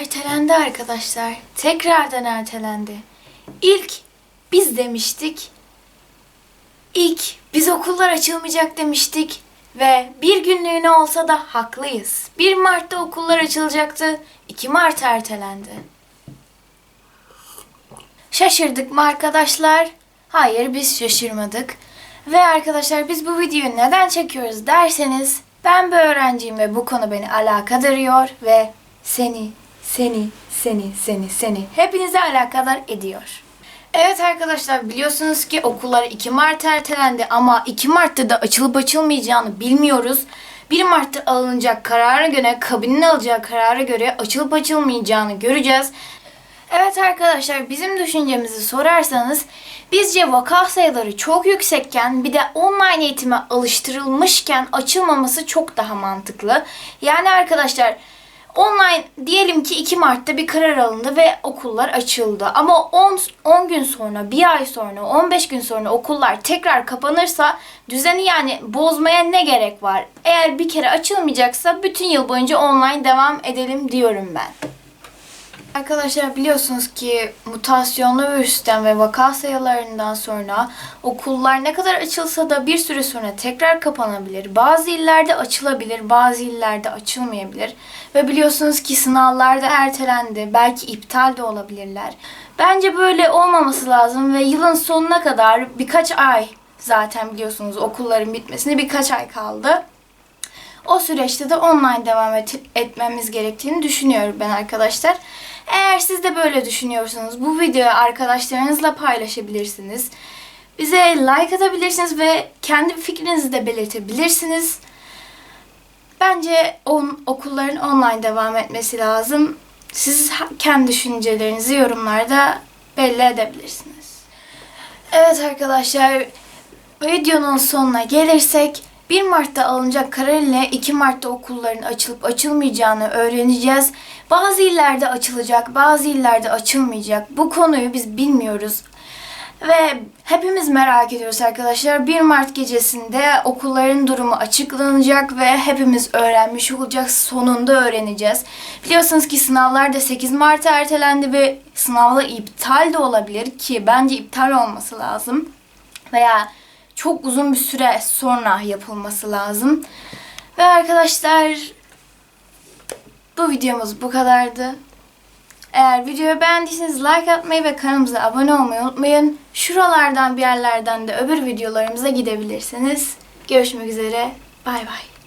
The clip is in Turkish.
Ertelendi arkadaşlar. Tekrardan ertelendi. İlk biz demiştik. İlk biz okullar açılmayacak demiştik. Ve bir günlüğüne olsa da haklıyız. 1 Mart'ta okullar açılacaktı. 2 Mart ertelendi. Şaşırdık mı arkadaşlar? Hayır biz şaşırmadık. Ve arkadaşlar biz bu videoyu neden çekiyoruz derseniz ben bir öğrenciyim ve bu konu beni alakadar ve seni, seni, seni, seni, seni hepinize alakadar ediyor. Evet arkadaşlar biliyorsunuz ki okullar 2 Mart ertelendi ama 2 Mart'ta da açılıp açılmayacağını bilmiyoruz. 1 Mart'ta alınacak karara göre, kabinin alacağı karara göre açılıp açılmayacağını göreceğiz. Evet arkadaşlar bizim düşüncemizi sorarsanız bizce vaka sayıları çok yüksekken bir de online eğitime alıştırılmışken açılmaması çok daha mantıklı. Yani arkadaşlar online diyelim ki 2 Mart'ta bir karar alındı ve okullar açıldı. Ama 10, 10 gün sonra, bir ay sonra, 15 gün sonra okullar tekrar kapanırsa düzeni yani bozmaya ne gerek var? Eğer bir kere açılmayacaksa bütün yıl boyunca online devam edelim diyorum ben. Arkadaşlar biliyorsunuz ki mutasyonlu virüsten ve vaka sayılarından sonra okullar ne kadar açılsa da bir süre sonra tekrar kapanabilir. Bazı illerde açılabilir, bazı illerde açılmayabilir. Ve biliyorsunuz ki sınavlar da ertelendi. Belki iptal de olabilirler. Bence böyle olmaması lazım ve yılın sonuna kadar birkaç ay zaten biliyorsunuz okulların bitmesine birkaç ay kaldı. O süreçte de online devam et- etmemiz gerektiğini düşünüyorum ben arkadaşlar. Eğer siz de böyle düşünüyorsanız bu videoyu arkadaşlarınızla paylaşabilirsiniz. Bize like atabilirsiniz ve kendi fikrinizi de belirtebilirsiniz. Bence on, okulların online devam etmesi lazım. Siz kendi düşüncelerinizi yorumlarda belli edebilirsiniz. Evet arkadaşlar videonun sonuna gelirsek 1 Mart'ta alınacak karar ile 2 Mart'ta okulların açılıp açılmayacağını öğreneceğiz. Bazı illerde açılacak, bazı illerde açılmayacak. Bu konuyu biz bilmiyoruz. Ve hepimiz merak ediyoruz arkadaşlar. 1 Mart gecesinde okulların durumu açıklanacak ve hepimiz öğrenmiş olacağız. Sonunda öğreneceğiz. Biliyorsunuz ki sınavlar da 8 Mart'a ertelendi ve sınavlar iptal de olabilir ki bence iptal olması lazım. Veya çok uzun bir süre sonra yapılması lazım. Ve arkadaşlar bu videomuz bu kadardı. Eğer videoyu beğendiyseniz like atmayı ve kanalımıza abone olmayı unutmayın. Şuralardan bir yerlerden de öbür videolarımıza gidebilirsiniz. Görüşmek üzere. Bay bay.